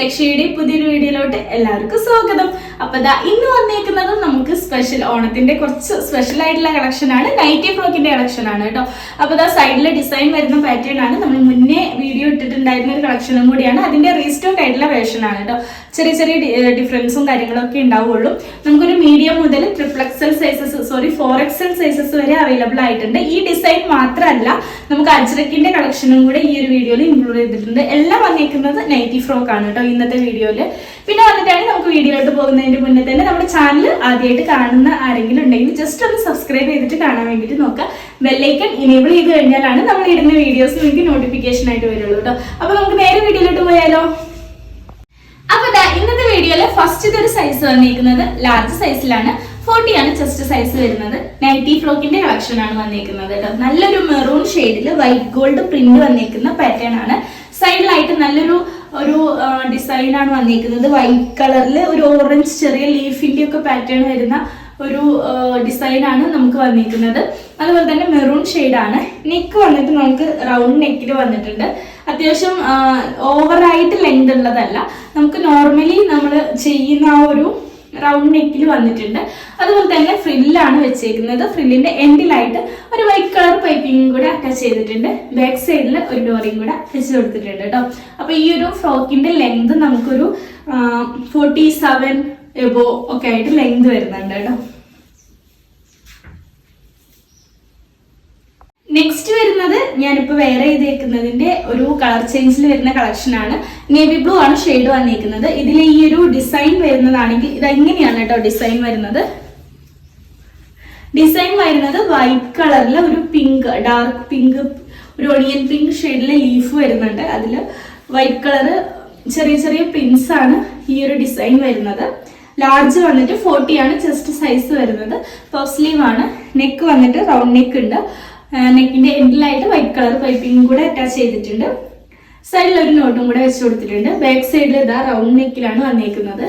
ലക്ഷ്യയുടെ പുതിയൊരു വീഡിയോയിലോട്ട് എല്ലാവർക്കും സ്വാഗതം. അപ്പൊ ദാ ഇന്ന് വന്നേക്കുന്നത് നമുക്ക് സ്പെഷ്യൽ ഓണത്തിന്റെ കുറച്ച് സ്പെഷ്യൽ ആയിട്ടുള്ള കളക്ഷൻ ആണ്. നൈറ്റി ഫ്രോക്കിന്റെ കളക്ഷൻ ആണ് കേട്ടോ. അപ്പൊ ദാ സൈഡിലെ ഡിസൈൻ വരുന്ന പാറ്റേൺ ആണ്. നമ്മൾ മുന്നേ വീഡിയോ ഇട്ടിട്ടുണ്ടായിരുന്ന ഒരു കളക്ഷനും കൂടിയാണ്. അതിന്റെ റീസ്റ്റോക്ക് ആയിട്ടുള്ള വേർഷൻ ആണ് കേട്ടോ ചെറിയ ചെറിയ ഡിഫറൻസും കാര്യങ്ങളൊക്കെ ഉണ്ടാവുള്ളൂ. നമുക്കൊരു മീഡിയം മുതൽ triple XL sizes sorry four XL sizes വരെ അവൈലബിൾ ആയിട്ടുണ്ട്. ഈ ഡിസൈൻ മാത്രമല്ല നമുക്ക് അജ്രക്കിന്റെ കളക്ഷനും കൂടെ ഈ ഒരു വീഡിയോയിൽ ഇൻക്ലൂഡ് ചെയ്തിട്ടുണ്ട്. എല്ലാം വന്നേക്കുന്നത് നൈറ്റി ഫ്രോക്ക് ആണ് കേട്ടോ ഇന്നത്തെ വീഡിയോയിൽ പിന്നെ വന്നിട്ടാണ് നമുക്ക് വീഡിയോയിലോട്ട് പോകുന്നതിന്റെ മുന്നേ തന്നെ നമ്മുടെ ചാനൽ ആദ്യമായിട്ട് കാണുന്ന ആരെങ്കിലും ഉണ്ടെങ്കിൽ ജസ്റ്റ് ഒന്ന് സബ്സ്ക്രൈബ് ചെയ്തിട്ട് കാണാൻ വേണ്ടിയിട്ട് നോക്കുക. ബെല്ലൈക്കൺ ഇനേബിൾ ചെയ്ത് കഴിഞ്ഞാലാണ് നമ്മൾ ഇടുന്ന വീഡിയോസ് നിങ്ങൾക്ക് നോട്ടിഫിക്കേഷൻ ആയിട്ട് വരുള്ളൂ കേട്ടോ അപ്പൊ നമുക്ക് നേരെ വീഡിയോയിലോട്ട് പോയാലോ? അപ്പൊ ഇന്നത്തെ വീഡിയോയിൽ ഫസ്റ്റ് ഇതൊരു സൈസ് വന്നിരിക്കുന്നത് ലാർജ് സൈസിലാണ് ഫോർട്ടി ആണ് ചെസ്റ്റ് സൈസ് വരുന്നത്. നൈറ്റി ഫ്രോക്കിന്റെ കളക്ഷൻ ആണ് വന്നിരിക്കുന്നത് കേട്ടോ നല്ലൊരു മെറൂൺ ഷെയ്ഡിൽ വൈറ്റ് ഗോൾഡ് പ്രിന്റ് വന്നിരിക്കുന്ന പാറ്റേൺ ആണ്. സൈഡിലായിട്ട് നല്ലൊരു ഒരു ഡിസൈനാണ് വന്നിരിക്കുന്നത് വൈറ്റ് കളറിൽ ഒരു ഓറഞ്ച് ചെറിയ ലീഫിന്റെ ഒക്കെ പാറ്റേൺ വരുന്ന ഒരു ഡിസൈനാണ് നമുക്ക് വന്നിരിക്കുന്നത്. അതുപോലെ തന്നെ മെറൂൺ ആണ്. നെക്ക് വന്നിട്ട് നമുക്ക് റൗണ്ട് നെക്കിൽ വന്നിട്ടുണ്ട്. അത്യാവശ്യം ഓവറായിട്ട് ലെങ്ത് ഉള്ളതല്ല. നമുക്ക് നോർമലി നമ്മൾ ചെയ്യുന്ന ആ ഒരു റൗണ്ട് നെക്കിൽ വന്നിട്ടുണ്ട്. അതുപോലെ തന്നെ ഫ്രില്ലാണ് വെച്ചേക്കുന്നത്. ഫ്രില്ലിന്റെ എൻഡിലായിട്ട് ഒരു വൈറ്റ് കളർ പൈപ്പിംഗും കൂടെ അറ്റാച്ച് ചെയ്തിട്ടുണ്ട്. ബാക്ക് സൈഡിൽ ഒരു ഡോറിയും കൂടെ വെച്ച് കൊടുത്തിട്ടുണ്ട് കേട്ടോ അപ്പോൾ ഈ ഒരു ഫ്രോക്കിന്റെ ലെങ്ത് നമുക്കൊരു ഫോർട്ടി സെവൻ എബോ ഒക്കെ ആയിട്ട് ലെങ്ത് വരുന്നുണ്ട് കേട്ടോ. നെക്സ്റ്റ് വരുന്നത് ഞാനിപ്പോൾ വേറെ ചെയ്തേക്കുന്നതിന്റെ ഒരു കളർ ചേഞ്ചിൽ വരുന്ന കളക്ഷൻ ആണ്. നേവി ബ്ലൂ ആണ് ഷെയ്ഡ് വന്നിരിക്കുന്നത് ഇതിൽ ഈ ഒരു ഡിസൈൻ വരുന്നതാണെങ്കിൽ ഇത് എങ്ങനെയാണ് കേട്ടോ ഡിസൈൻ വരുന്നത്? ഡിസൈൻ വരുന്നത് വൈറ്റ് കളറിൽ ഒരു പിങ്ക് ഡാർക്ക് പിങ്ക് ഒരു ഒണിയൻ പിങ്ക് ഷെയ്ഡിലെ ലീഫ് വരുന്നുണ്ട്. അതിൽ വൈറ്റ് കളറ് ചെറിയ ചെറിയ പിൻസ് ആണ് ഈ ഒരു ഡിസൈൻ വരുന്നത്. ലാർജ് വന്നിട്ട് ഫോർട്ടി ആണ് ചെസ്റ്റ് സൈസ് വരുന്നത്. പഫ് സ്ലീവ് ആണ്. നെക്ക് വന്നിട്ട് റൗണ്ട് നെക്ക് ഉണ്ട്. നെക്കിന്റെ എൻഡിലായിട്ട് വൈറ്റ് കളർ പൈപ്പിംഗ് കൂടെ അറ്റാച്ച് ചെയ്തിട്ടുണ്ട്. സൈഡിൽ ഒരു നോട്ടും കൂടെ വെച്ച് കൊടുത്തിട്ടുണ്ട്. ബാക്ക് സൈഡിൽ ഇതാ റൗണ്ട് നെക്കിലാണ് വന്നേക്കുന്നത്.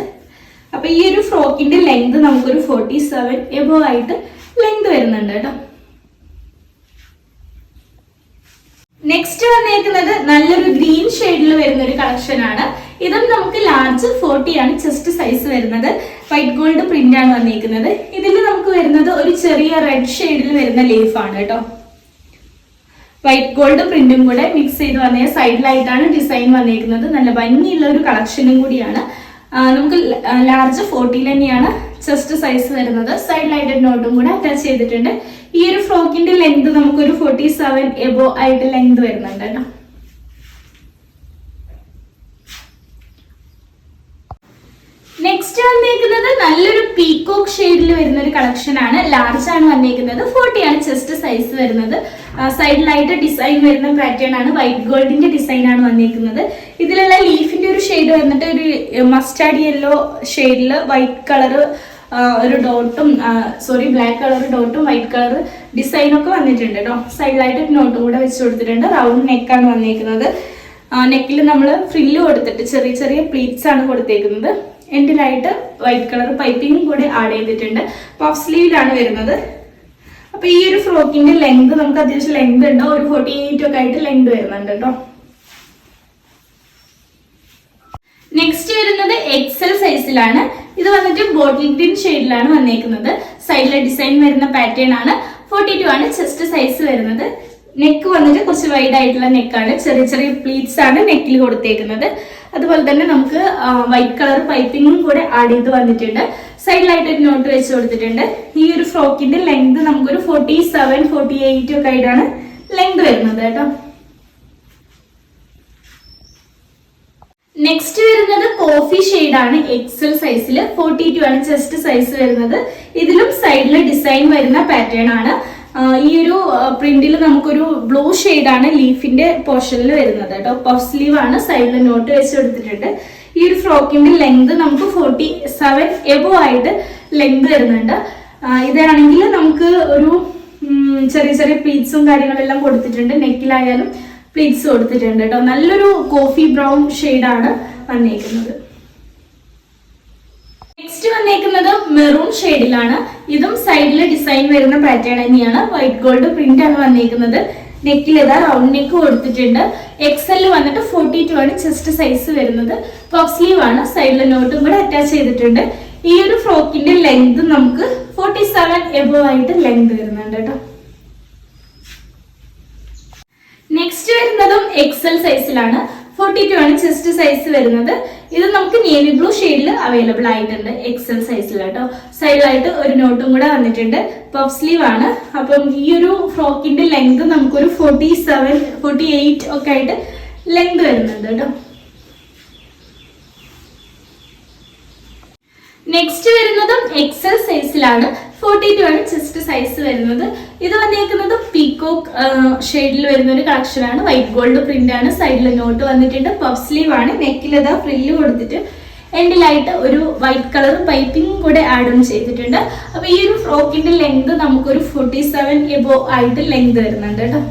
അപ്പൊ ഈ ഒരു ഫ്രോക്കിന്റെ ലെങ്ത് നമുക്കൊരു ഫോർട്ടി സെവൻ എബോ ആയിട്ട് ലെങ്ത് വരുന്നുണ്ട് കേട്ടോ. നെക്സ്റ്റ് വന്നേക്കുന്നത് നല്ലൊരു ഗ്രീൻ ഷെയ്ഡിൽ വരുന്ന ഒരു കളക്ഷൻ ആണ്. ഇതും നമുക്ക് ലാർജ് ഫോർട്ടി ആണ് ചെസ്റ്റ് സൈസ് വരുന്നത്. വൈറ്റ് ഗോൾഡ് പ്രിന്റ് ആണ് വന്നിരിക്കുന്നത് ഇതിൽ നമുക്ക് വരുന്നത് ഒരു ചെറിയ റെഡ് ഷെയ്ഡിൽ വരുന്ന ലീഫ് ആണ് കേട്ടോ. വൈറ്റ് ഗോൾഡ് പ്രിന്റും കൂടെ മിക്സ് ചെയ്ത് വന്ന സൈഡിലായിട്ടാണ് ഡിസൈൻ വന്നിരിക്കുന്നത് നല്ല ഭംഗിയുള്ള ഒരു കളക്ഷനും കൂടിയാണ്. നമുക്ക് ലാർജ് ഫോർട്ടിയിൽ തന്നെയാണ് ചെസ്റ്റ് സൈസ് വരുന്നത്. സൈഡിലായിട്ട് നോട്ടും കൂടെ അറ്റാച്ച് ചെയ്തിട്ടുണ്ട്. ഈ ഒരു ഫ്രോക്കിന്റെ ലെങ്ത് നമുക്കൊരു ഫോർട്ടി സെവൻ എബോ ആയിട്ട് ലെങ്ത് വരുന്നുണ്ട് കേട്ടോ. നെക്സ്റ്റ് വന്നേക്കുന്നത് നല്ലൊരു പീകോക്ക് ഷെയ്ഡിൽ വരുന്ന ഒരു കളക്ഷൻ ആണ്. ലാർജ് ആണ് വന്നേക്കുന്നത്. ഫോർട്ടി ആണ് ചെസ്റ്റ് സൈസ് വരുന്നത്. സൈഡിലായിട്ട് ഡിസൈൻ വരുന്ന പാറ്റേൺ ആണ്. വൈറ്റ് ഗോൾഡിന്റെ ഡിസൈൻ ആണ് വന്നേക്കുന്നത്. ഇതിലുള്ള ലീഫിന്റെ ഒരു ഷെയ്ഡ് വന്നിട്ട് ഒരു മസ്റ്റാർഡ് യെല്ലോ ഷെയ്ഡിൽ വൈറ്റ് കളർ ഒരു ഡോട്ടും സോറി ബ്ലാക്ക് കളർ ഡോട്ടും വൈറ്റ് കളർ ഡിസൈനൊക്കെ വന്നിട്ടുണ്ട് കേട്ടോ സൈഡിലായിട്ട് നോട്ടും കൂടെ വെച്ച് കൊടുത്തിട്ടുണ്ട്. റൗണ്ട് നെക്കാണ് വന്നേക്കുന്നത്. നെക്കിൽ നമ്മൾ ഫ്രില്ല് കൊടുത്തിട്ട് ചെറിയ ചെറിയ പ്ലീറ്റ്സ് ആണ് കൊടുത്തേക്കുന്നത്. എൻഡിലായിട്ട് വൈറ്റ് കളർ പൈപ്പിംഗും കൂടെ ആഡ് ചെയ്തിട്ടുണ്ട്. പഫ് സ്ലീവിലാണ് വരുന്നത്. അപ്പൊ ഈ ഒരു ഫ്രോക്കിന്റെ ലെങ്ത് നമുക്ക് അത്യാവശ്യം ലെങ്ത് ഉണ്ടോ? ഒരു ഫോർട്ടി എയ്റ്റ് ഒക്കെ ആയിട്ട് ലെങ്ത് വരുന്നുണ്ട് കേട്ടോ നെക്സ്റ്റ് വരുന്നത് എക്സൽ സൈസിലാണ് ഇത് വന്നിട്ട് ബോട്ടിൽ ഗ്രീൻ ഷെയ്ഡിലാണ് വന്നേക്കുന്നത്. സൈഡിലെ ഡിസൈൻ വരുന്ന പാറ്റേൺ ആണ്. ഫോർട്ടി ടു ആണ് ചെസ്റ്റ് സൈസ് വരുന്നത്. നെക്ക് വന്നിട്ട് കുറച്ച് വൈഡ് ആയിട്ടുള്ള നെക്കാണ് ചെറിയ ചെറിയ പ്ലീറ്റ്സ് ആണ് നെക്കിൽ കൊടുത്തേക്കുന്നത്. അതുപോലെ തന്നെ നമുക്ക് വൈറ്റ് കളർ പൈപ്പിങ്ങും കൂടെ ആഡ് ചെയ്ത് വന്നിട്ടുണ്ട്. സൈഡിലായിട്ട് ഒരു നോട്ട് വെച്ച് കൊടുത്തിട്ടുണ്ട്. ഈ ഒരു ഫ്രോക്കിന്റെ ലെങ്ത് നമുക്കൊരു ഫോർട്ടി സെവൻ ഫോർട്ടി എയ്റ്റ് ഒക്കെ ആയിട്ടാണ് ലെങ്ത് വരുന്നത് കേട്ടോ. നെക്സ്റ്റ് വരുന്നത് കോഫി ആണ്. എക്സൽ സൈസിൽ ഫോർട്ടി ടു ആണ് ചെസ്റ്റ് സൈസ് വരുന്നത്. ഇതിലും സൈഡിൽ ഡിസൈൻ വരുന്ന പാറ്റേൺ ആണ്. ഈ ഒരു പ്രിന്റിൽ നമുക്കൊരു ബ്ലൂ ആണ് ലീഫിന്റെ പോർഷനിൽ വരുന്നത് കേട്ടോ. പഫ് സ്ലീവ് ആണ് സൈഡിൽ നോട്ട് വെച്ച് കൊടുത്തിട്ടുണ്ട്. ഈ ഒരു ഫ്രോക്കിന്റെ ലെങ്ത് നമുക്ക് ഫോർട്ടി സെവൻ എബോ ആയിട്ട് ലെങ്ത് വരുന്നുണ്ട്. ഇതാണെങ്കിൽ നമുക്ക് ഒരു ചെറിയ ചെറിയ പ്ലീറ്റ്സും കാര്യങ്ങളെല്ലാം കൊടുത്തിട്ടുണ്ട്. നെക്കിലായാലും പ്ലീറ്റ്സ് കൊടുത്തിട്ടുണ്ട് കേട്ടോ. നല്ലൊരു കോഫി ബ്രൗൺ ആണ് വന്നേക്കുന്നത്. നെക്സ്റ്റ് വന്നേക്കുന്നത് മെറൂൺ ഷെയ്ഡിലാണ്. ഇതും സൈഡിൽ ഡിസൈൻ വരുന്ന പാറ്റേൺ തന്നെയാണ്. വൈറ്റ് ഗോൾഡ് പ്രിന്റ് ആണ് വന്നേക്കുന്നത്. നെക്കിൽ ഇതാ റൗണ്ട് നെക്ക് കൊടുത്തിട്ടുണ്ട്. എക്സൽ വന്നിട്ട് ഫോർട്ടി ടു ആണ് ചെസ്റ്റ് സൈസ് വരുന്നത്. പഫ് സ്ലീവ് ആണ്. സൈഡിൽ നോട്ടും കൂടെ അറ്റാച്ച് ചെയ്തിട്ടുണ്ട്. ഈ ഒരു ഫ്രോക്കിന്റെ ലെങ്ത് നമുക്ക് ഫോർട്ടി സെവൻ എബോ ആയിട്ട് ലെങ്ത് വരുന്നുണ്ട് കേട്ടോ. നെക്സ്റ്റ് വരുന്നതും എക്സൽ സൈസിലാണ് ഫോർട്ടി ടു ആണ് ചെസ്റ്റ് സൈസ് വരുന്നത്. ഇത് നമുക്ക് നേവി ബ്ലൂ ഷെയ്ഡിൽ അവൈലബിൾ ആയിട്ടുണ്ട് എക്സൽ സൈസിൽ കേട്ടോ. സൈഡിലായിട്ട് ഒരു നോട്ടും കൂടെ വന്നിട്ടുണ്ട്. പഫ് സ്ലീവ് ആണ്. അപ്പം ഈ ഒരു ഫ്രോക്കിന്റെ ലെങ്ത് നമുക്കൊരു ഫോർട്ടി സെവൻ ഫോർട്ടി എയ്റ്റ് ഒക്കെ ആയിട്ട് ലെങ്ത് വരുന്നുണ്ട് കേട്ടോ. നെക്സ്റ്റ് വരുന്നതും എക്സൽ സൈസിലാണ് ഫോർട്ടി ടു ആണ് ചെസ്റ്റ് സൈസ് വരുന്നത്. ഇത് വന്നേക്കുന്നത് പീകോക്ക് ഷെയ്ഡിൽ വരുന്ന ഒരു കളക്ഷൻ ആണ്. വൈറ്റ് ഗോൾഡ് പ്രിന്റ് ആണ്. സൈഡിൽ നോട്ട് വന്നിട്ടുണ്ട്. പഫ് സ്ലീവ് ആണ്. നെക്കിൽ ഇതാ ഫ്രില്ല് കൊടുത്തിട്ട് എൻഡിലായിട്ട് ഒരു വൈറ്റ് കളർ പൈപ്പിംഗ് കൂടെ ആഡ് ഓൺ ചെയ്തിട്ടുണ്ട്. അപ്പൊ ഈ ഒരു ഫ്രോക്കിന്റെ ലെങ്ത് നമുക്കൊരു ഫോർട്ടി സെവൻ എബോ ആയിട്ട് ലെങ്ത് വരുന്നുണ്ട് കേട്ടോ.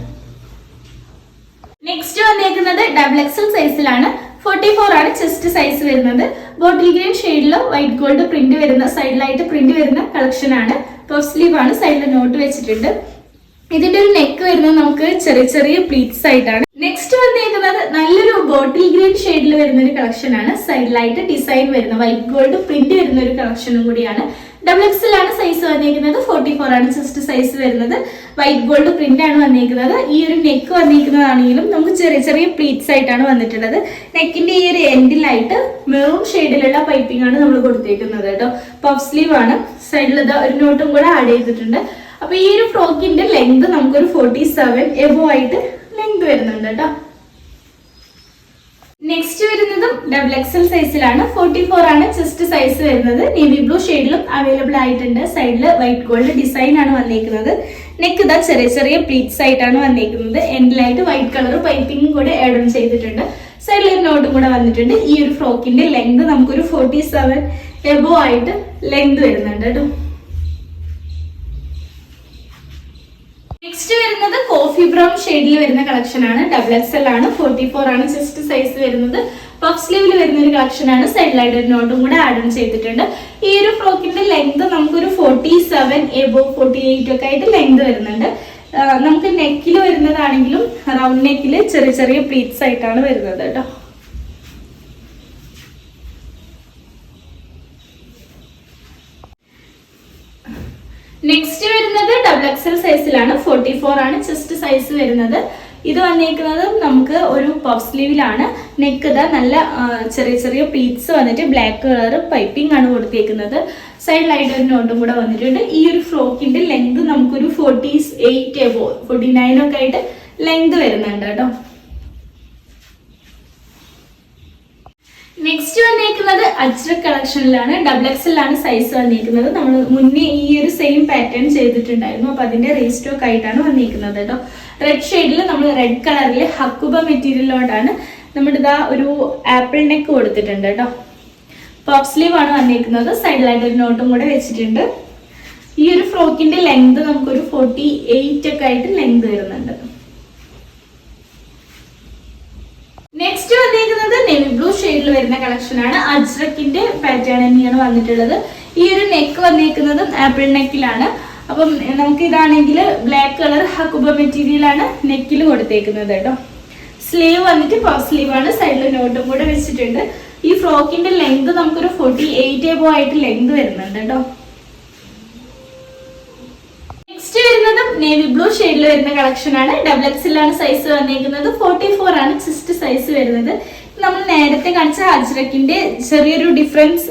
നെക്സ്റ്റ് വന്നേക്കുന്നത് ഡബിൾ എക്സൽ സൈസിലാണ് ഫോർട്ടി ഫോർ ആണ് ചെസ്റ്റ് സൈസ് വരുന്നത്. ബോട്ടിൽ ഗ്രീൻ ഷെയ്ഡിൽ വൈറ്റ് ഗോൾഡ് പ്രിന്റ് വരുന്ന സൈഡിലായിട്ട് പ്രിന്റ് വരുന്ന കളക്ഷൻ ആണ്. പഫ് സ്ലീവ് ആണ് സൈഡിൽ നോട്ട് വെച്ചിട്ടുണ്ട്. ഇതിന്റെ ഒരു നെക്ക് വരുന്നത് നമുക്ക് ചെറിയ ചെറിയ പ്ലീറ്റ്സ് ആയിട്ടാണ് നെക്സ്റ്റ് വന്നിരിക്കുന്നത് നല്ലൊരു ബോട്ടിൽ ഗ്രീൻ ഷെയ്ഡിൽ വരുന്ന ഒരു കളക്ഷൻ ആണ്. സൈഡിലായിട്ട് ഡിസൈൻ വരുന്ന വൈറ്റ് ഗോൾഡ് പ്രിന്റ് വരുന്ന ഒരു കളക്ഷനും കൂടിയാണ്. ഡബിൾ എക്സൽ ആണ് സൈസ് വന്നിരിക്കുന്നത് ഫോർട്ടി ഫോർ ആണ് ചെസ്റ്റ് സൈസ് വരുന്നത്. വൈറ്റ് ഗോൾഡ് പ്രിന്റ് ആണ് വന്നിരിക്കുന്നത് ഈ ഒരു നെക്ക് വന്നിരിക്കുന്നതാണെങ്കിലും നമുക്ക് ചെറിയ ചെറിയ പ്ലീറ്റ്സ് ആയിട്ടാണ് വന്നിട്ടുള്ളത്. നെക്കിന്റെ ഈ ഒരു എൻഡിലായിട്ട് മെറൂൺ ഷെയ്ഡിലുള്ള പൈപ്പിംഗ് ആണ് നമ്മൾ കൊടുത്തിരിക്കുന്നത് കേട്ടോ. പഫ് സ്ലീവ് ആണ്. സൈഡിൽ ഒരു നോട്ടും കൂടെ ആഡ് ചെയ്തിട്ടുണ്ട്. അപ്പൊ ഈ ഒരു ഫ്രോക്കിന്റെ ലെങ്ത് നമുക്കൊരു ഫോർട്ടി സെവൻ എബോ ആയിട്ട് ലെങ്ത് വരുന്നുണ്ട് കേട്ടോ. നെക്സ്റ്റ് വരുന്നതും ഡബിൾ എക്സൽ സൈസിലാണ് ഫോർട്ടി ഫോർ ആണ് ചെസ്റ്റ് സൈസ് വരുന്നത്. നേവി ബ്ലൂ ഷെയ്ഡിലും അവൈലബിൾ ആയിട്ടുണ്ട്. സൈഡിൽ വൈറ്റ് ഗോൾഡ് ഡിസൈൻ ആണ് വന്നേക്കുന്നത്. നെക്ക് ഇതാ ചെറിയ ചെറിയ പ്ലീറ്റ്സ് ആയിട്ടാണ് വന്നേക്കുന്നത്. എൻഡിലായിട്ട് വൈറ്റ് കളർ പൈപ്പിംഗും കൂടെ ആഡ് ഓൺ ചെയ്തിട്ടുണ്ട്. സൈഡിൽ ഒരു നോട്ടും കൂടെ വന്നിട്ടുണ്ട്. ഈ ഒരു ഫ്രോക്കിന്റെ ലെങ്ത് നമുക്കൊരു ഫോർട്ടി സെവൻ എബോ ആയിട്ട് ലെങ്ത് വരുന്നുണ്ട് കേട്ടോ. നെക്സ്റ്റ് വരുന്നത് കോഫി ബ്രൗൺ ഷെയ്ഡിൽ വരുന്ന കളക്ഷൻ ആണ്. ഡബിൾ എക്സ് എൽ ആണ്. ഫോർട്ടി ഫോർ ആണ്. ചെസ്റ്റ് സൈസ് വരുന്നത്. പഫ് സ്ലീവിൽ വരുന്ന ഒരു കളക്ഷൻ ആണ്. സൈഡ് ലൈഡറിനോട്ടും നോട്ടും കൂടെ ആഡ് ഓൺ ചെയ്തിട്ടുണ്ട്. ഈ ഒരു ഫ്രോക്കിന്റെ ലെങ്ത് നമുക്കൊരു forty seven above forty eight ഒക്കെ ആയിട്ട് ലെങ്ത് വരുന്നുണ്ട്. നമുക്ക് നെക്കിൽ വരുന്നതാണെങ്കിലും റൗണ്ട് നെക്കിൽ ചെറിയ ചെറിയ പ്ലീറ്റ്സ് ആയിട്ടാണ് വരുന്നത് കേട്ടോ. നെക്സ്റ്റ് എക്സൽ സൈസിലാണ് ഫോർട്ടി ഫോർ ആണ് ചെസ്റ്റ് സൈസ് വരുന്നത്. ഇത് വന്നേക്കുന്നത് നമുക്ക് ഒരു പഫ് സ്ലീവിലാണ് നെക്ക് ഇതാ നല്ല ചെറിയ ചെറിയ പ്ലീറ്റ്സ് വന്നിട്ട് ബ്ലാക്ക് കളർ പൈപ്പിംഗ് ആണ് കൊടുത്തേക്കുന്നത്. സൈഡ് ഒരു നോട്ടും കൂടെ വന്നിട്ടുണ്ട്. ഈ ഒരു ഫ്രോക്കിന്റെ ലെങ്ത് നമുക്കൊരു forty eight above forty nine ഒക്കെ ആയിട്ട് ലെങ്ത് വരുന്നുണ്ട് കേട്ടോ. നെക്സ്റ്റ് വന്നിരിക്കുന്നത് അജ്ര കളക്ഷനിലാണ്. ഡബിൾ എക്സലാണ് സൈസ് വന്നിരിക്കുന്നത് നമ്മൾ മുന്നേ ഈ ഒരു സെയിം പാറ്റേൺ ചെയ്തിട്ടുണ്ടായിരുന്നു. അപ്പൊ അതിന്റെ റീസ്റ്റോക്ക് ആയിട്ടാണ് വന്നിരിക്കുന്നത് കേട്ടോ. റെഡ് ഷെയ്ഡിൽ നമ്മൾ റെഡ് കളറിൽ ഹക്കുബ മെറ്റീരിയലോടാണ് നമ്മുടെ ഇതാ ഒരു ആപ്പിൾ നെക്ക് കൊടുത്തിട്ടുണ്ട് കേട്ടോ. പഫ് സ്ലീവ് ആണ് വന്നിരിക്കുന്നത് സൈഡിലായിട്ട് ഒരു നോട്ടും കൂടെ വെച്ചിട്ടുണ്ട്. ഈ ഒരു ഫ്രോക്കിന്റെ ലെങ്ത് നമുക്കൊരു ഫോർട്ടി എയ്റ്റ് ഒക്കെ ആയിട്ട് ലെങ്ത് വരുന്നുണ്ട്. നെക്സ്റ്റ് വന്നിരിക്കുന്നത് നെവി ബ്ലൂ ഷെയ്ഡിൽ വരുന്ന കളക്ഷൻ ആണ്. അജ്രക്കിന്റെ പാറ്റേൺ തന്നെയാണ് വന്നിട്ടുള്ളത്. ഈ ഒരു നെക്ക് വന്നിരിക്കുന്നത് ആപ്പിൾ നെക്കിലാണ് അപ്പം നമുക്ക് ഇതാണെങ്കിൽ ബ്ലാക്ക് കളർ ഹക്കുബ മെറ്റീരിയൽ ആണ് നെക്കിൽ കൊടുത്തേക്കുന്നത് കേട്ടോ. സ്ലീവ് വന്നിട്ട് പഫ് സ്ലീവ് ആണ്. സൈഡിൽ നോട്ടും കൂടെ വെച്ചിട്ടുണ്ട്. ഈ ഫ്രോക്കിന്റെ ലെങ്ത് നമുക്കൊരു ഫോർട്ടി എയ്റ്റ് എബോ ആയിട്ട് ലെങ്ത് വരുന്നുണ്ട് കേട്ടോ നെക്സ്റ്റ് വരുന്നതും നേവി ബ്ലൂ ഷെയ്ഡിൽ വരുന്ന കളക്ഷൻ ആണ്. ഡബിൾ എക്സിലാണ് സൈസ് വന്നിരിക്കുന്നത് ഫോർട്ടി ഫോർ ആണ് ചെസ്റ്റ് സൈസ് വരുന്നത്. നമ്മൾ നേരത്തെ കാണിച്ച അജ്രക്കിന്റെ ചെറിയൊരു ഡിഫറൻസ്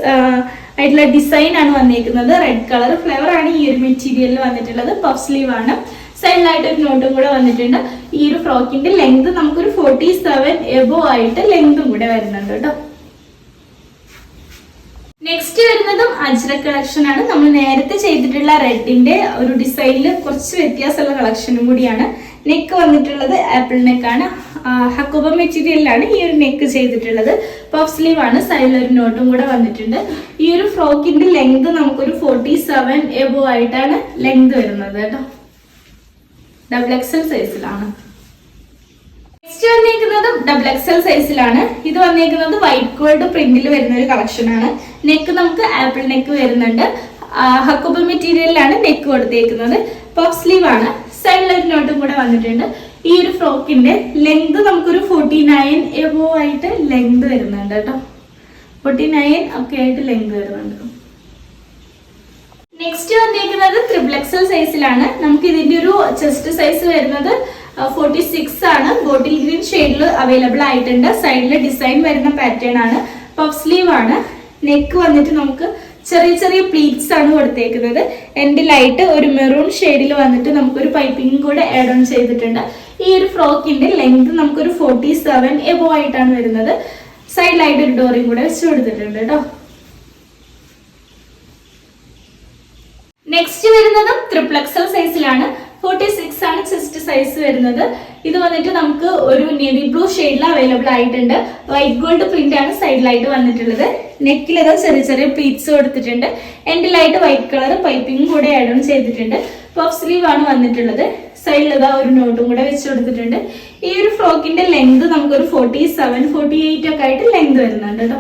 ആയിട്ടുള്ള ഡിസൈൻ ആണ് വന്നിരിക്കുന്നത് റെഡ് കളർ ഫ്ലവർ ആണ് ഈ ഒരു മെറ്റീരിയലിൽ വന്നിട്ടുള്ളത്. പഫ് സ്ലീവ് ആണ്. സൈഡിലായിട്ട് ഒരു നോട്ടും കൂടെ വന്നിട്ടുണ്ട്. ഈ ഒരു ഫ്രോക്കിന്റെ ലെങ്ത് നമുക്കൊരു ഫോർട്ടി സെവൻ എബോ ആയിട്ട് ലെങ്തും കൂടെ വരുന്നുണ്ട് കേട്ടോ. നെക്സ്റ്റ് വരുന്നതും അജ്രക് കളക്ഷൻ ആണ്. നമ്മൾ നേരത്തെ ചെയ്തിട്ടുള്ള റെഡിന്റെ ഒരു ഡിസൈനിൽ കുറച്ച് വ്യത്യാസമുള്ള കളക്ഷനും കൂടിയാണ്. നെക്ക് വന്നിട്ടുള്ളത് ആപ്പിൾ നെക്കാണ് ഹക്കുബ മെറ്റീരിയലിലാണ് ഈ ഒരു നെക്ക് ചെയ്തിട്ടുള്ളത്. പഫ് സ്ലീവ് ആണ്. സൈഡിൽ ഒരു നോട്ടും കൂടെ വന്നിട്ടുണ്ട്. ഈ ഒരു ഫ്രോക്കിന്റെ ലെങ്ത് നമുക്കൊരു ഫോർട്ടി സെവൻ എബോ ആയിട്ടാണ് ലെങ്ത് വരുന്നത് കേട്ടോ. ഡബിൾ എക്സൽ സൈസിലാണ് നെക്സ്റ്റ് വന്നേക്കുന്നത് ഡബിൾ എക്സൽ സൈസിലാണ് ഇത് വന്നേക്കുന്നത് വൈറ്റ് ഗോൾഡ് പ്രിന്റിൽ വരുന്ന ഒരു കളക്ഷൻ ആണ്. നെക്ക് നമുക്ക് ആപ്പിൾ നെക്ക് വരുന്നുണ്ട്. ഹക്കുബ മെറ്റീരിയലിലാണ് നെക്ക് കൊടുത്തേക്കുന്നത്. പോപ്പ് സ്ലീവ് ആണ്. സൈഡിൽ ഒരു കൂടെ വന്നിട്ടുണ്ട്. ഈ ഒരു ഫ്രോക്കിന്റെ ലെങ്ത് നമുക്കൊരു ഫോർട്ടി നയൻ എബോ ആയിട്ട് ലെങ്ത് വരുന്നുണ്ട് കേട്ടോ. ഫോർട്ടി നയൻ ഒക്കെ ആയിട്ട് ലെങ്ത് വരുന്നുണ്ട്. നെക്സ്റ്റ് വന്നിരിക്കുന്നത് ത്രിബിൾ എക്സൽ സൈസിലാണ് നമുക്ക് ഇതിന്റെ ഒരു ചെസ്റ്റ് സൈസ് വരുന്നത് ഫോർട്ടി സിക്സ് ആണ്. ബോട്ടിൽ ഗ്രീൻ ഷെയ്ഡിൽ അവൈലബിൾ ആയിട്ടുണ്ട്. സൈഡിൽ ഡിസൈൻ വരുന്ന പാറ്റേൺ ആണ്. പഫ് സ്ലീവ് ആണ്. നെക്ക് വന്നിട്ട് നമുക്ക് ചെറിയ ചെറിയ പ്ലീറ്റ്സ് ആണ് കൊടുത്തേക്കുന്നത്. എൻഡിലായിട്ട് ഒരു മെറൂൺ ഷെയ്ഡിൽ വന്നിട്ട് നമുക്കൊരു പൈപ്പിംഗ് കൂടെ ആഡ് ഓൺ ചെയ്തിട്ടുണ്ട്. ഈ ഒരു ഫ്രോക്കിന്റെ ലെങ്ത് നമുക്കൊരു ഫോർട്ടി സെവൻ എബോ ആയിട്ടാണ് വരുന്നത്. സൈഡിലായിട്ട് ഒരു ഡോറിയും കൂടെ വെച്ച് കൊടുത്തിട്ടുണ്ട് കേട്ടോ നെക്സ്റ്റ് വരുന്നതും ത്രിപ്ലക്സൽ സൈസിലാണ് ഫോർട്ടി സിക്സ് ആണ് ചെസ്റ്റ് സൈസ് വരുന്നത്. ഇത് വന്നിട്ട് നമുക്ക് ഒരു നേവി ബ്ലൂ ഷെയ്ഡിൽ അവൈലബിൾ ആയിട്ടുണ്ട്. വൈറ്റ് ഗോൾഡ് പ്രിന്റ് ആണ് സൈഡിലായിട്ട് വന്നിട്ടുള്ളത്. നെക്കിൽ ഏതോ ചെറിയ ചെറിയ പ്ലീറ്റ്സ് കൊടുത്തിട്ടുണ്ട്. എൻഡിലായിട്ട് വൈറ്റ് കളർ പൈപ്പിംഗ് കൂടെ ആഡ് ഓൺ ചെയ്തിട്ടുണ്ട്. പഫ് സ്ലീവ് ആണ് വന്നിട്ടുള്ളത്. സൈഡിൽ ഒരു നോട്ടും കൂടെ വെച്ച് കൊടുത്തിട്ടുണ്ട്. ഈ ഒരു ഫ്രോക്കിന്റെ ലെങ്ത് നമുക്കൊരു ഫോർട്ടി സെവൻ ഫോർട്ടി എയ്റ്റ് ഒക്കെ ആയിട്ട് ലെങ്ത് വരുന്നുണ്ട് കേട്ടോ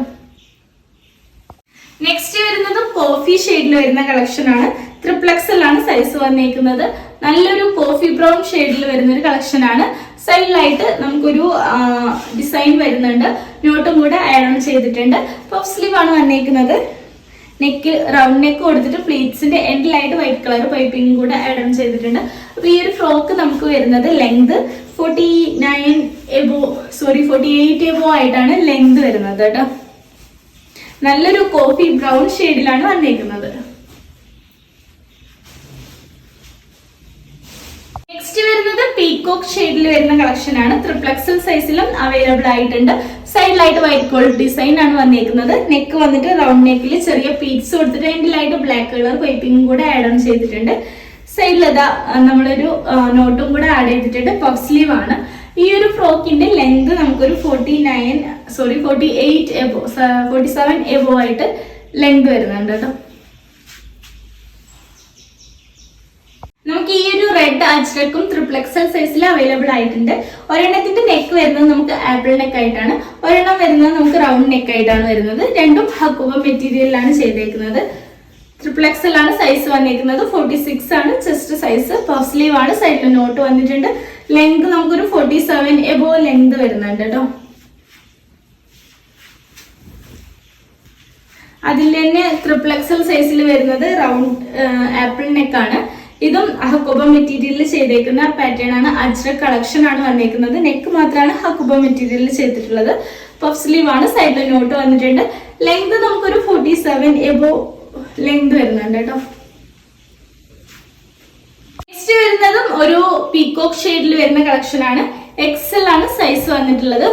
നെക്സ്റ്റ് വരുന്നത് കോഫി ഷെയ്ഡിൽ വരുന്ന കളക്ഷൻ ആണ്. ത്രിപ്ലക്സിലാണ് സൈസ് വന്നേക്കുന്നത്. നല്ലൊരു കോഫി ബ്രൗൺ ഷെയ്ഡിൽ വരുന്ന ഒരു കളക്ഷൻ ആണ്. സൈഡിലായിട്ട് നമുക്കൊരു ഡിസൈൻ വരുന്നുണ്ട്. നോട്ടും കൂടെ ആഡ് ഓൺ ചെയ്തിട്ടുണ്ട്. പഫ് സ്ലീവ് ആണ് വന്നേക്കുന്നത്. നെക്ക് റൗണ്ട് നെക്ക് കൊടുത്തിട്ട് പ്ലീറ്റ്സിന്റെ എൻഡിലായിട്ട് വൈറ്റ് കളർ പൈപ്പിംഗും കൂടെ ആഡ് ഓൺ ചെയ്തിട്ടുണ്ട്. അപ്പൊ ഈ ഒരു ഫ്രോക്ക് നമുക്ക് വരുന്നത് length forty nine above sorry forty eight above ആയിട്ടാണ് ലെങ്ത് വരുന്നത് കേട്ടോ. നല്ലൊരു കോഫി ബ്രൗൺ ഷെയ്ഡിലാണ് വന്നേക്കുന്നത്. നെക്സ്റ്റ് വരുന്നത് പീകോക്ക് ഷെയ്ഡിൽ വരുന്ന കളക്ഷൻ ആണ്. ത്രിപ്ലക്സൽ സൈസിലും അവൈലബിൾ ആയിട്ടുണ്ട്. സൈഡിലായിട്ട് വൈറ്റ് ഗോൾഡ് ഡിസൈൻ ആണ് വന്നിരിക്കുന്നത് നെക്ക് വന്നിട്ട് റൗണ്ട് നെക്കിൽ ചെറിയ പീക്സ് കൊടുത്തിട്ട് എൻഡിലായിട്ട് ബ്ലാക്ക് കളർ പൈപ്പിംഗും കൂടെ ആഡ് ഓൺ ചെയ്തിട്ടുണ്ട്. സൈഡിൽ ഇതാ നമ്മളൊരു നോട്ടും കൂടെ ആഡ് ചെയ്തിട്ടുണ്ട്. പഫ് സ്ലീവ് ആണ്. ഈ ഒരു ഫ്രോക്കിന്റെ ലെങ്ത് നമുക്കൊരു forty nine sorry forty eight above forty seven above ആയിട്ട് ലെങ്ത് വരുന്നുണ്ട് കേട്ടോ. നമുക്ക് ഈ ഒരു റെഡ് അജ്രക്കും ത്രിപ്ലക്സൽ സൈസിൽ അവൈലബിൾ ആയിട്ടുണ്ട്. ഒരെണ്ണത്തിന്റെ നെക്ക് വരുന്നത് നമുക്ക് ആപ്പിൾ നെക്ക് ആയിട്ടാണ്. ഒരെണ്ണം വരുന്നത് നമുക്ക് റൗണ്ട് നെക്ക് ആയിട്ടാണ് വരുന്നത്. രണ്ടും ഹക്കുവ മെറ്റീരിയലിലാണ് ചെയ്തേക്കുന്നത്. ത്രിപ്ലക്സൽ ആണ് സൈസ് വന്നിരിക്കുന്നത് ഫോർട്ടി സിക്സ് ആണ്. ചെസ്റ്റ് സൈസ് പഫ് ആണ്. സൈഡിൽ നോട്ട് വന്നിട്ടുണ്ട്. ലെങ്ത് നമുക്കൊരു ഫോർട്ടി സെവൻ എബോ ലെങ്ത് വരുന്നുണ്ട് കേട്ടോ അതിൽ തന്നെ ത്രിപ്ലക്സൽ സൈസിൽ വരുന്നത് റൗണ്ട് ആപ്പിൾ നെക്കാണ് ആണ്. ഇതും ഹക്കുബ മെറ്റീരിയലിൽ ചെയ്തേക്കുന്ന പാറ്റേൺ ആണ്. അജ്ര കളക്ഷൻ ആണ് വന്നേക്കുന്നത്. നെക്ക് മാത്രമാണ് ഹക്കുബ മെറ്റീരിയലിൽ ചെയ്തിട്ടുള്ളത്. പഫ് സ്ലീവ് ആണ്. സൈഡിൽ നോട്ട് വന്നിട്ടുണ്ട്. ലെങ്ത് നമുക്കൊരു ഫോർട്ടി സെവൻ എബോ ലെങ്ത് വരുന്നുണ്ട് കേട്ടോ. നെക്സ്റ്റ് വരുന്നതും ഒരു പീകോക്ക് ഷെയ്ഡിൽ വരുന്ന കളക്ഷൻ ആണ്. എക്സൽ ആണ് സൈസ് വന്നിട്ടുള്ളത്.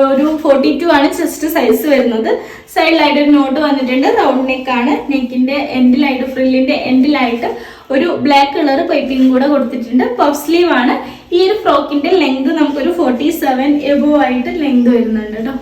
ഒരു ഫോർട്ടി ടു ആണ് ചെസ്റ്റ് സൈസ് വരുന്നത്. സൈഡിലായിട്ട് ഒരു നോട്ട് വന്നിട്ടുണ്ട്. റൗണ്ട് നെക്ക് ആണ്. നെക്കിന്റെ എൻഡിലായിട്ട് ഫ്രില്ലിന്റെ എൻഡിലായിട്ട് ഒരു ബ്ലാക്ക് കളർ പൈപ്പിംഗ് കൂടെ കൊടുത്തിട്ടുണ്ട്. പഫ് സ്ലീവ് ആണ്. ഈ ഒരു ഫ്രോക്കിന്റെ ലെങ്ത് നമുക്കൊരു ഫോർട്ടി സെവൻ എബോ ആയിട്ട് ലെങ്ത് വരുന്നുണ്ട് കേട്ടോ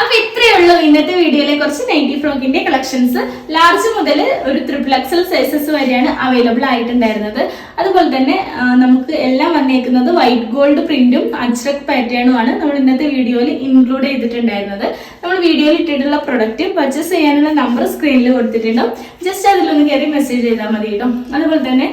അപ്പൊ ഇത്രയേ ഉള്ളൂ ഇന്നത്തെ വീഡിയോയിലെ കുറച്ച് നൈറ്റി ഫ്രോക്കിന്റെ കളക്ഷൻസ് ലാർജ് മുതൽ ഒരു ത്രിപ്പിൾ എക്സൽ സൈസസ് വരെയാണ് അവൈലബിൾ ആയിട്ടുണ്ടായിരുന്നത്. അതുപോലെ തന്നെ നമുക്ക് എല്ലാം വന്നേക്കുന്നത് വൈറ്റ് ഗോൾഡ് പ്രിന്റും അജ്രക് പാറ്റേണും ആണ് നമ്മൾ ഇന്നത്തെ വീഡിയോയിൽ ഇൻക്ലൂഡ് ചെയ്തിട്ടുണ്ടായിരുന്നത്. നമ്മൾ വീഡിയോയിൽ ഇട്ടിട്ടുള്ള പ്രൊഡക്റ്റ് പർച്ചേസ് ചെയ്യാനുള്ള നമ്പർ സ്ക്രീനിൽ കൊടുത്തിട്ടുണ്ടാവും. ജസ്റ്റ് അതിലൊന്ന് കയറി മെസ്സേജ് ചെയ്താൽ മതി കേട്ടോ. അതുപോലെ തന്നെ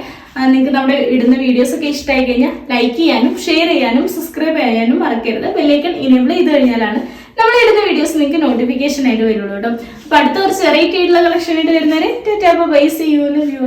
നിങ്ങൾക്ക് നമ്മുടെ ഇടുന്ന വീഡിയോസ് ഒക്കെ ഇഷ്ടമായി കഴിഞ്ഞാൽ ലൈക്ക് ചെയ്യാനും ഷെയർ ചെയ്യാനും സബ്സ്ക്രൈബ് ചെയ്യാനും മറക്കരുത്. ബെല്ലൈക്കൺ ഇനേബിൾ ചെയ്ത് കഴിഞ്ഞാലാണ് നമ്മൾ ഇടുന്ന വീഡിയോസ് നിങ്ങൾക്ക് നോട്ടിഫിക്കേഷൻ ആയിട്ട് വരുള്ളൂ കേട്ടോ. അപ്പൊ അടുത്ത കുറച്ച് വെറൈറ്റി ആയിട്ടുള്ള കളക്ഷൻ ആയിട്ട് വരുന്നവരെ bye see you love you